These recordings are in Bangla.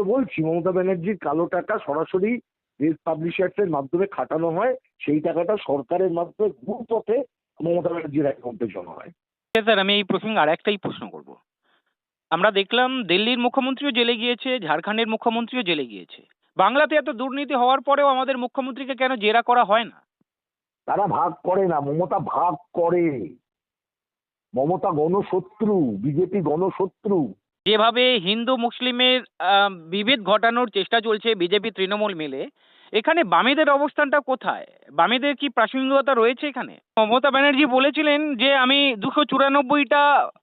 তো বলছি মমতা ব্যানার্জির কালো টাকা সরাসরি প্রেস পাবলিশার্সের মাধ্যমে খাটানো হয় সেই টাকাটা সরকারের মাধ্যমে ভুল পথে মমতা ব্যানার্জির অ্যাকাউন্টে জমা হ্যাঁ, স্যার আমি এই প্রসঙ্গে আর একটাই প্রশ্ন করব। আমরা দেখলাম দিল্লির মুখ্যমন্ত্রীও জেলে গিয়েছে ঝাড়খণ্ডের মুখ্যমন্ত্রীও জেলে গিয়েছে। বাংলাতে এত দুর্নীতি হওয়ার পরেও আমাদের মুখ্যমন্ত্রীকে কেন জেরা করা হয় না? তারা ভাগ করে না মমতা ভাগ করে। মমতা গণশত্রু বিজেপি গণশত্রু। যেভাবে হিন্দু মুসলিমের বিভেদ ঘটানোর চেষ্টা চলছে বিজেপি তৃণমূল মিলে এখানে বামেদের অবস্থানটা কোথায়? বামেদের কি প্রাসঙ্গিকতা রয়েছে এখানে? মমতা ব্যানার্জি বলেছিলেন যে আমি দুশো চুরানব্বইটা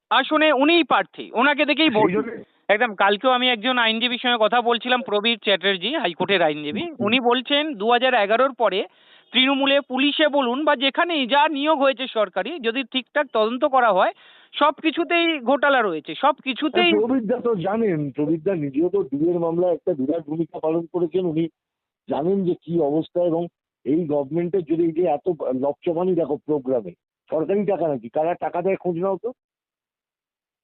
আসনে উনিই প্রার্থী ওনাকে দেখেই। জন্যে- একদম কালকেও আমি একজন আইনজীবীর সঙ্গে কথা বলছিলাম প্রবীর চ্যাটার্জি হাইকোর্টের আইনজীবী। উনি বলছেন দু হাজার এগারোর পরে তৃণমূলে পুলিশে বলুন বা যেখানেই যা নিয়োগ হয়েছে সরকারি যদি ঠিকঠাক তদন্ত করা হয় সব কিছুতেই ঘোটালা রয়েছে সব কিছুতেই প্রবীরদা তো জানেন প্রবীরদা নিজেও তো ডিএর মামলায় একটা বিরাট ভূমিকা পালন করেছেন উনি জানেন যে কি অবস্থা এবং এই গভর্নমেন্টের যদি এই যে এত লকচমানি দেখো প্রোগ্রামে সরকারি টাকা নাকি কারা টাকা দেয় খোঁজ নাও তো।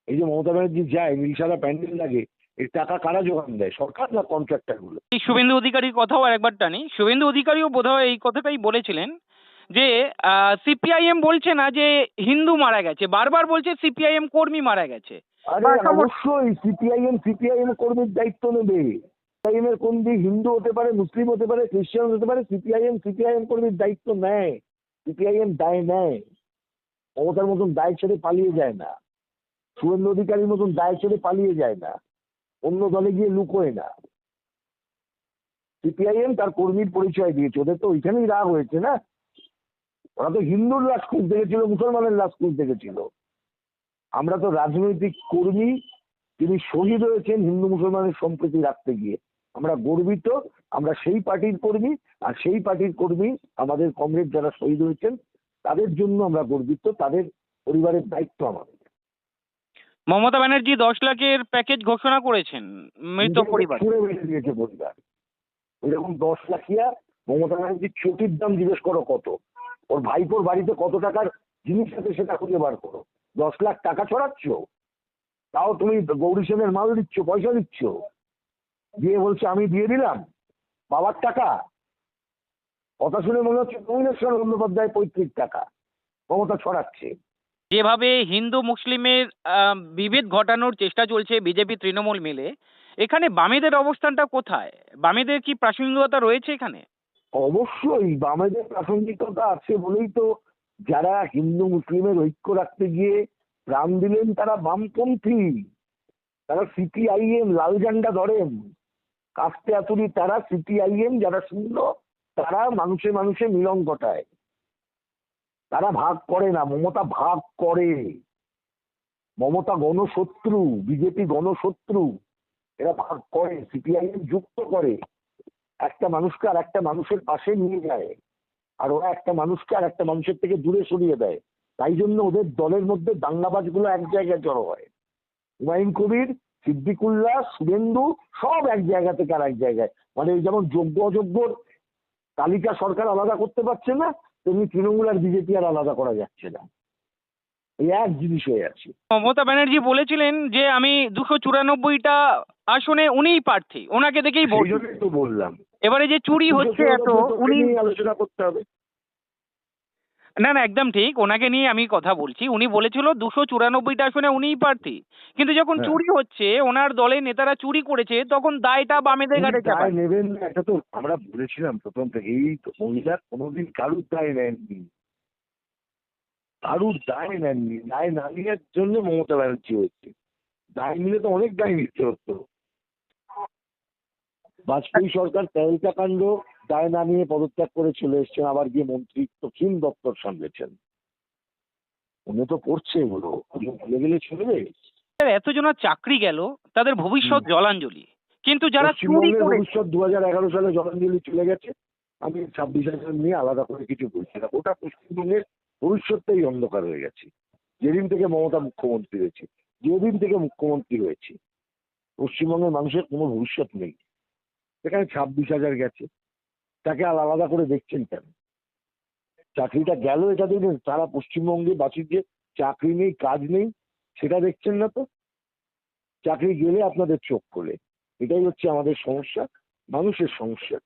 এই যে মমতা ব্যানার্জি যায় নীলসারা প্যান্ডেল লাগে এই টাকা কারা যোগান দেয় সরকার না কন্ট্রাক্টরগুলো? এই শুভেন্দু অধিকারীর কথাও আরেকবার টানি শুভেন্দু অধিকারীও বোধহয় এই কথাটাই বলেছিলেন যে সিপিআইএম বলছে না যে হিন্দু মারা গেছে। বারবার বলছে সিপিআইএম কর্মী মারা গেছে। আরে অবশ্যই সিপিআইএম সিপিআইএম কর্মীর দায়িত্ব নেবে। সিপিআইএম এর কর্মী হিন্দু হতে পারে মুসলিম হতে পারে খ্রিস্টান হতে পারে সিপিআইএম সিপিআইএম কর্মীর দায়িত্ব নেয়। সিপিআইএম দায় নেয়। মমতার মতন দায় ছেড়ে পালিয়ে যায় না। শুভেন্দু অধিকারীর মতন দায় ছেড়ে পালিয়ে যায় না। অন্য দলে গিয়ে লুকোয় না। সিপিআইএম তার কর্মীর পরিচয় দিয়েছে। ওদের তো ওইখানেই রাগ হয়েছে না? ওরা তো হিন্দুর লাশ খুঁজতে গেছিল মুসলমানের লাশ খুঁজতে গেছিল। আমরা তো রাজনৈতিক কর্মী তিনি শহীদ হয়েছেন হিন্দু মুসলমানের সম্প্রীতি রাখতে গিয়ে। আমরা গর্বিত আমরা সেই পার্টির কর্মী আর সেই পার্টির কর্মী আমাদের কমরেড যারা শহীদ হয়েছেন তাদের জন্য আমরা গর্বিত তাদের পরিবারের দায়িত্ব আমাদের। মমতা ব্যানার্জি দশ লাখের প্যাকেজ ঘোষণা করেছেন মৃত পরিবার। ছুঁড়ে দিয়েছে পরিবার। এরকম দশ লাখিয়া মমতা ব্যানার্জির চটির দাম জিজ্ঞেস করো কত? ওর ভাইপোর বাড়িতে কত টাকার জিনিস আছে সেটা খুঁজে বার করো। দশ লাখ টাকা ছড়াচ্ছ। তাও তুমি গৌরী সেনের মাল দিচ্ছ পয়সা দিচ্ছ দিয়ে বলছে, আমি দিয়ে দিলাম। বাবার টাকা? কথা শুনে মনে হচ্ছে দক্ষিণেশ্বর বন্দ্যোপাধ্যায় পৈতৃক টাকা। ক্ষমতা ছড়াচ্ছে। যেভাবে হিন্দু মুসলিমের বিভেদ ঘটানোর চেষ্টা চলছে বিজেপি তৃণমূল মিলে, এখানে বামেদের অবস্থানটা কোথায়? বামেদের কি প্রাসঙ্গিকতা রয়েছে এখানে? অবশ্যই বামেদের প্রাসঙ্গিকতা আছে বলেই তো যারা হিন্দু মুসলিমের ঐক্য রাখতে গিয়ে প্রাণ দিলেন তারা বামপন্থী। তারা সিপিআইএম লাল ঝান্ডা ধরেন। কাস্তে আতুরি তারা সিপিআইএম, যারা শূন্য, তারা মানুষে মানুষে মিলন ঘটায়। তারা ভাগ করে না, মমতা ভাগ করে। মমতা গণশত্রু, বিজেপি গণশত্রু, এরা ভাগ করে, সিপিআইএম যুক্ত করে। একটা মানুষকে আর একটা মানুষের পাশে নিয়ে যায়। আর ওরা একটা মানুষকে আর একটা মানুষের থেকে দূরে সরিয়ে দেয়। তাই জন্য ওদের দলের মধ্যে দাঙ্গাবাজগুলো এক জায়গায় জড়ো হয়। হুমায়ুন কবির সিদ্দিকুল্লাহ শুভেন্দু সব এক জায়গা থেকে আর এক জায়গায়। মানে যেমন যোগ্য অযোগ্যর তালিকা সরকার আলাদা করতে পারছে না, তেমনি তৃণমূল আর বিজেপি আর আলাদা করা যাচ্ছে না। এক জিনিস হয়ে আছে মমতা ব্যানার্জি বলেছিলেন যে আমি দুশো চুরানব্বইটা আসনে উনিই প্রার্থী। ওনাকে দেখেই তো বললাম। এবারে যে চুরি হচ্ছে এত উনি আলোচনা করতে হবে। না না একদম ঠিক। ওনাকে নিয়ে আমি কথা বলছি। উনি বলেছিল দুশো চুরানব্বইটা আসনে উনিই প্রার্থী। কিন্তু যখন হ্যাঁ। চুরি হচ্ছে ওনার দলের নেতারা চুরি করেছে তখন দায়টা বামেদের চাপায়। নেবেন না এটা তো আমরা বলেছিলাম প্রথম থেকে এই তো মহিলা কোনোদিন কারুর দায় নেননি। কারুর দায় নেননি। দায় না নেওয়ার জন্য মমতা ব্যানার্জি হচ্ছে দায় নিলে তো অনেক দায় নিতে হতো। বাজপেয়ী সরকার তেলকা কাণ্ড দায় না নিয়ে পদত্যাগ করে চলে এসছেন। আবার গিয়ে মন্ত্রী দক্ষিণ দপ্তর সামলেছেন উনি তো করছে এগুলো। ভুলে গেলে চলবে। এতজনের চাকরি গেল তাদের ভবিষ্যৎ জলাঞ্জলি। কিন্তু যারা ভবিষ্যৎ দু হাজার এগারো সালে জলাঞ্জলি চলে গেছে। আমি ছাব্বিশ হাজার নিয়ে আলাদা করে কিছু বলছি না। ওটা পশ্চিমবঙ্গের ভবিষ্যৎটাই অন্ধকার হয়ে গেছে। যেদিন থেকে মমতা মুখ্যমন্ত্রী হয়েছে, যেদিন থেকে মুখ্যমন্ত্রী হয়েছে, পশ্চিমবঙ্গের মানুষের কোনো ভবিষ্যৎ নেই। সেখানে ছাব্বিশ হাজার গেছে। তাকে আর আলাদা করে দেখছেন কেন? চাকরিটা গেল এটা দেখবেন সারা পশ্চিমবঙ্গে বাসীর যে চাকরি নেই, কাজ নেই, সেটা দেখছেন না তো? চাকরি গেলে আপনাদের চোখ খোলে। এটাই হচ্ছে আমাদের সমস্যা, মানুষের সমস্যা।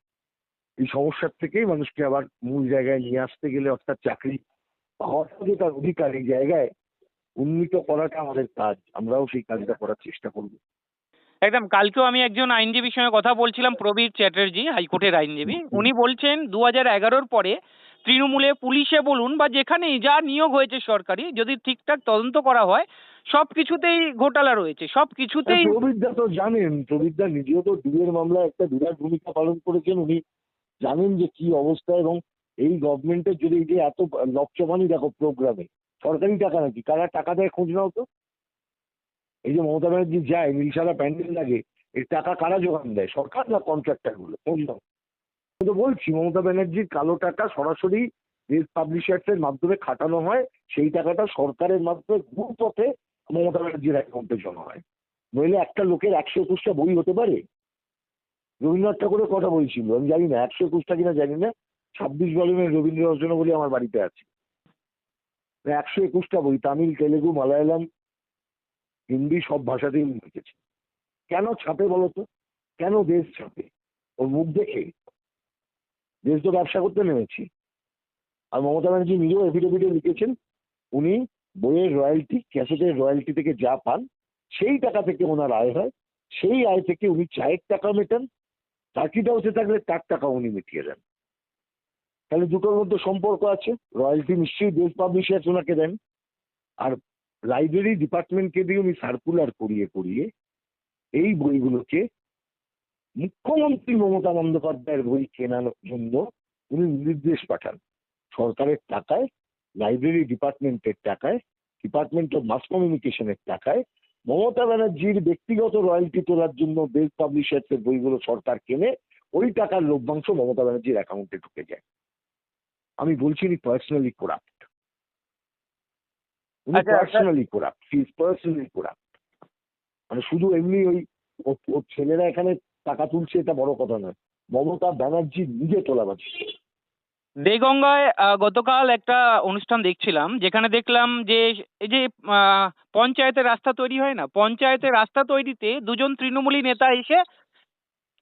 এই সমস্যার থেকেই মানুষকে আবার মূল জায়গায় নিয়ে আসতে গেলে অর্থাৎ চাকরি পাওয়াটা অধিকার এই জায়গায় উন্নীত করাটা আমাদের কাজ। আমরাও সেই কাজটা করার চেষ্টা করব। একদম কালকেও আমি একজন আইনজীবীর সঙ্গে কথা বলছিলাম প্রবীর চ্যাটার্জি হাইকোর্টের আইনজীবী। উনি বলছেন দু হাজার এগারোর পরে তৃণমূলে পুলিশে বলুন বা যেখানেই যা নিয়োগ হয়েছে সরকারি যদি ঠিকঠাক তদন্ত করা হয় সব কিছুতেই ঘোটালা রয়েছে সব কিছুতেই প্রবীরদা তো জানেন প্রবীরদা নিজেও তো দুয়ের মামলায় একটা বিরাট ভূমিকা পালন করেছেন। উনি জানেন যে কি অবস্থা এবং এই গভর্নমেন্টের যদি এই যে এত লপচমানি দেখো প্রোগ্রামে সরকারি টাকা নাকি? কারা টাকা দেয় খোঁজ নাও তো। এই যে মমতা ব্যানার্জি যায় নীলসারা প্যান্ডেল লাগে, এর টাকা কারা যোগান দেয়? সরকার না কন্ট্রাক্টরগুলো? খোঁজ নাও। আমি তো বলছি, মমতা ব্যানার্জির কালো টাকা সরাসরি দেশ পাবলিশার্স এর মাধ্যমে খাটানো হয়, সেই টাকাটা সরকারের মাধ্যমে পথে মমতা ব্যানার্জির অ্যাকাউন্টে জমা হয়। নইলে একটা লোকের একশো একুশটা বই হতে পারে? রবীন্দ্রনাথ ঠাকুরের কথা বলছিল, আমি জানি না, একশো একুশটা কিনা জানি না। ছাব্বিশ ভলিউমের রবীন্দ্র রচনাবলী আমার বাড়িতে আছে। একশো একুশটা বই, তামিল, তেলেগু, মালায়ালাম, হিন্দি সব ভাষাতেই লিখেছে। কেন ছাপে বলতো কেন দেশ ছাপে? ওর মুখ দেখে? দেশ তো ব্যবসা করতে নেমেছি। আর মমতা ব্যানার্জি নিজেও এফিডেভিটে লিখেছেন, উনি বইয়ের রয়্যালটি ক্যাসেটের রয়্যালটি থেকে যা পান, সেই টাকা থেকে ওনার আয় হয়। সেই আয় থেকে উনি চায়ের টাকা মেটান চাকরিটা হচ্ছে থাকলে তার টাকা উনি মিটিয়ে দেন। তাহলে দুটোর মধ্যে সম্পর্ক আছে। রয়্যালটি নিশ্চয়ই দেশ পাবলিশার্স ওনাকে দেন। আর লাইব্রেরি ডিপার্টমেন্টকে দিয়ে উনি সার্কুলার করিয়ে করিয়ে এই বইগুলোকে মুখ্যমন্ত্রী মমতা বন্দ্যোপাধ্যায়ের বই কেনানোর জন্য উনি নির্দেশ পাঠান। সরকারের টাকায়, লাইব্রেরি ডিপার্টমেন্টের টাকায়, ডিপার্টমেন্ট অফ মাস কমিউনিকেশনের টাকায়, মমতা ব্যানার্জির ব্যক্তিগত রয়্যালটি তোলার জন্য বেল পাবলিশার্স এর বইগুলো সরকার কেনে, ওই টাকার লভ্যাংশ মমতা ব্যানার্জির অ্যাকাউন্টে ঢুকে যায়। আমি বলছি উনি পার্সোনালি করাপ্ট উনি। Personally corrupt he is personally corrupt মানে শুধু এমনি ওই ওর ছেলেরা এখানে টাকা তুলছে এটা বড় কথা নয়। মমতা ব্যানার্জি নিজে তোলাবাজি। দেগঙ্গায় গতকাল একটা অনুষ্ঠান দেখছিলাম যেখানে দেখলাম যে এই যে পঞ্চায়েতের রাস্তা তৈরি হয় না? পঞ্চায়েতের রাস্তা তৈরিতে দুজন তৃণমূলী নেতা এসে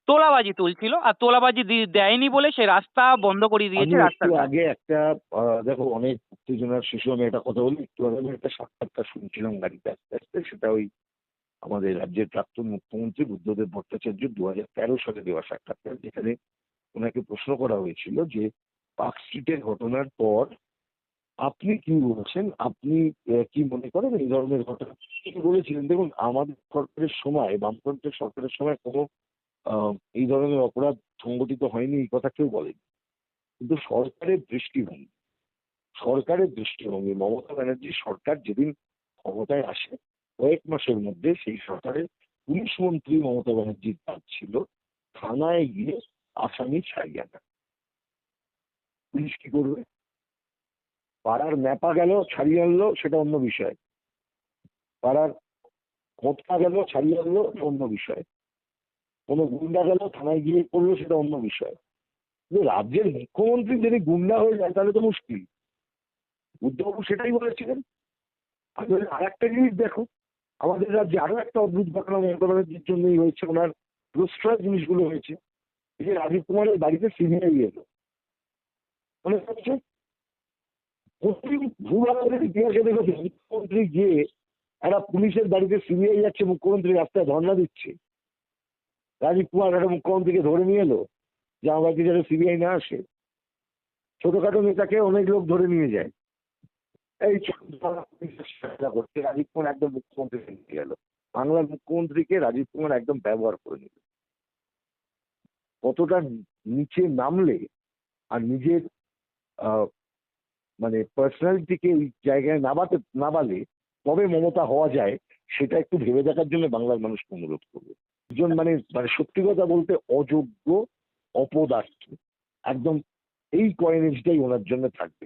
তোলাবাজি তুলছিল আর তোলাবাজি দেয়নি বলে সে রাস্তা বন্ধ করে দিয়েছে রাস্তাটা আগে একটা দেখো অনেক উত্তেজনার শেষে আমি একটা কথা বলি একটু আগে একটা সাক্ষাৎকার শুনছিলাম গাড়িতে আস্তে আস্তে সেটা ওই আমাদের রাজ্যের প্রাক্তন মুখ্যমন্ত্রী বুদ্ধদেব ভট্টাচার্য দু হাজার তেরো সালে দেওয়া সাক্ষাৎকার যেখানে ওনাকে প্রশ্ন করা হয়েছিল যে পার্ক স্ট্রিটের ঘটনার পর আপনি কি বলছেন? আপনি কি মনে করেন এই ধরনের ঘটনা? বলেছিলেন? দেখুন আমাদের সরকারের সময় বামফ্রন্টের সরকারের সময় কোনো এই ধরনের অপরাধ সংগঠিত হয়নি, এই কথা কেউ বলেনি। কিন্তু সরকারের দৃষ্টিভঙ্গি সরকারের দৃষ্টিভঙ্গি, মমতা ব্যানার্জি সরকার যেদিন ক্ষমতায় আসে, কয়েক মাসের মধ্যে সেই সরকারের পুলিশ মন্ত্রী মমতা ব্যানার্জির কাজ ছিল থানায় গিয়ে আসামি ছাড়িয়ে আনা। পুলিশ কি করবে? পাড়ার ম্যাপা গেল, ছাড়িয়ে আনলো, সেটা অন্য বিষয়। পাড়ার খোঁজা গেল, ছাড়িয়ে আনলো অন্য বিষয়। কোনো গুন্ডা গেল, থানায় গিয়ে করল সেটা অন্য বিষয়। কিন্তু রাজ্যের মুখ্যমন্ত্রী যদি গুন্ডা হয়ে যায়, তাহলে তো মুশকিল। বুদ্ধবাবু সেটাই বলেছিলেন। আর আর একটা জিনিস দেখো, আমাদের রাজ্যে আরও একটা অদ্ভুত ঘটনা মমতা জন্যই হয়েছে, ওনার প্রশ্রয় জিনিসগুলো হয়েছে। এই যে রাজীব কুমারের বাড়িতে সিবিআই এলো। মনে হচ্ছে পশ্চিম ভূভারতের ইতিহাসে দেখেছে মুখ্যমন্ত্রী গিয়ে একটা পুলিশের বাড়িতে সিবিআই যাচ্ছে, মুখ্যমন্ত্রী রাস্তায় ধর্ণা দিচ্ছে। রাজীব কুমার একটা মুখ্যমন্ত্রীকে ধরে নিয়ে এলো? যে আমার বাড়িতে যাতে সিবিআই না আসে। ছোটখাটো নেতাকে অনেক লোক ধরে নিয়ে যায়। এই করতে রাজীব কুমার একদম মুখ্যমন্ত্রী নিয়ে গেল। বাংলার মুখ্যমন্ত্রীকে রাজীব কুমার একদম ব্যবহার করে নিল। কতটা নিচে নামলে আর নিজের মানে পার্সোনালিটিকে ওই জায়গায় নামাতে নামালে তবে মমতা হওয়া যায়, সেটা একটু ভেবে দেখার জন্য বাংলার মানুষকে অনুরোধ করব। একজন মানে মানে সত্যি কথা বলতে অযোগ্য অপদার্থ। একদম এই কয়েনেজটাই ওনার জন্য থাকবে।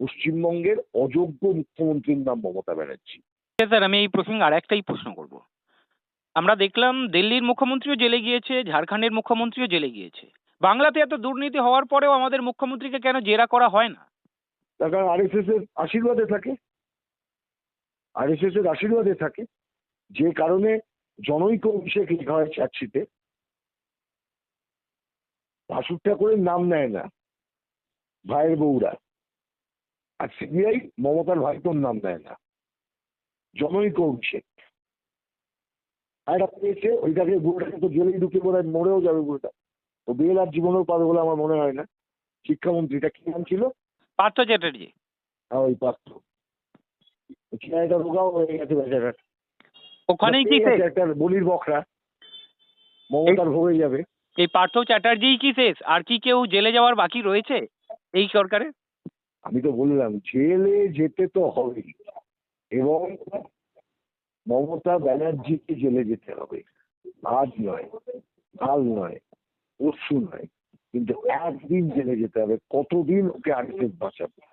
পশ্চিমবঙ্গের অযোগ্য মুখ্যমন্ত্রীর নাম মমতা ব্যানার্জি। স্যার আমি এই প্রসঙ্গে আর একটাই প্রশ্ন করব। আমরা দেখলাম দিল্লির মুখ্যমন্ত্রীও জেলে গিয়েছে ঝাড়খণ্ডের মুখ্যমন্ত্রীও জেলে গিয়েছে। বাংলাতে এত দুর্নীতি হওয়ার পরেও আমাদের মুখ্যমন্ত্রীকে কেন জেরা করা হয় না? তার কারণ আরএসএস এর আশীর্বাদে থাকে। আরএসএস এর আশীর্বাদে থাকে। যে কারণে জনৈক অভিষেক লেখা হয় চার্জশিটে ভাসুর ঠাকুরের নাম নেয় না। ভাইয়ের বউরা। আর সিবিআই মমতার ভাইপোর নাম নেয় না। জনৈক অভিষেক। আর একটা পেয়েছে ওইটাকে বুড়োটাকে তো জেলেই ঢুকে বোধ হয় মরেও যাবে বুড়োটা। ও বেল আর জীবনেও পাবে বলে আমার মনে হয় না। শিক্ষামন্ত্রীটা কি নাম ছিল? পার্থ চ্যাটার্জি। হ্যাঁ ওই পাত্র চেহারাটা রোগাও হয়ে গেছে বেচারা ওখানেই কি শেষ? একটা বলির বকরা মমতার ভোগে যাবে। এই পার্থ চ্যাটার্জিই কি শেষ? আর কি কেউ জেলে যাওয়ার বাকি রয়েছে এই সরকারে আমি তো বললাম জেলে যেতে তো হবেই। এবং মমতা ব্যানার্জিকে জেলে যেতে হবে। আজ নয় কাল নয় পরশু নয়। কিন্তু একদিন জেলে যেতে হবে। কতদিন ওকে আরএসএস বাঁচাবে?